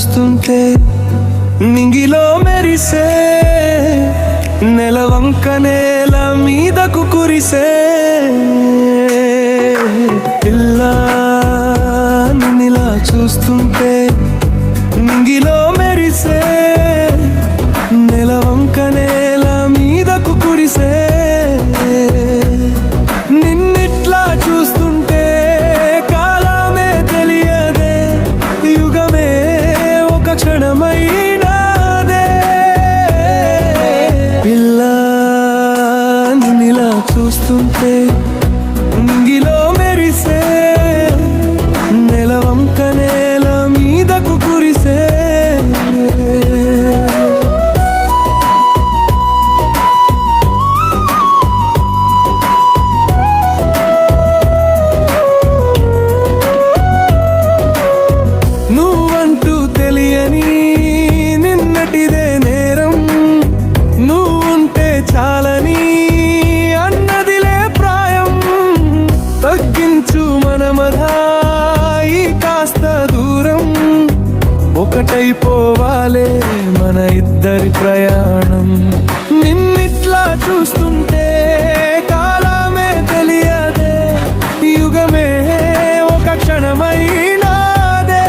చూస్తుంటే నింగిలో మెరిసే నెలవంక నేల మీదకు కురిసే పిల్ల నిలా చూస్తుంటే నింగిలో చూస్తుంటే మనమధాయి కాస్త దూరం. ఒకటైపోవాలే మన ఇద్దరి ప్రయాణం. నిన్నిట్లా చూస్తుంటే కాలమే తెలియదే. యుగమే ఒక క్షణమైనాదే.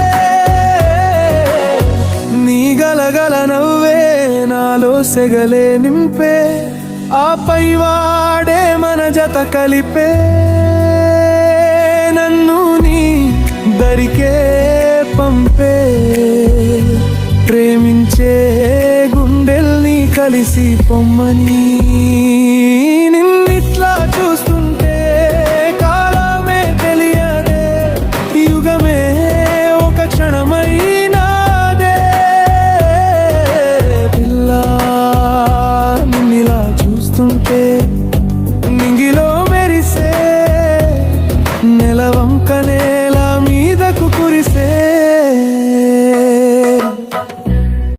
నీ గలగల నవ్వే నాలో సెగలే నింపే. ఆపై వాడే మన జత కలిపే. దరికే పంపే ప్రేమించే గుండెల్ని కలిసి పొమ్మని. నిన్నిట్లా చూస్తా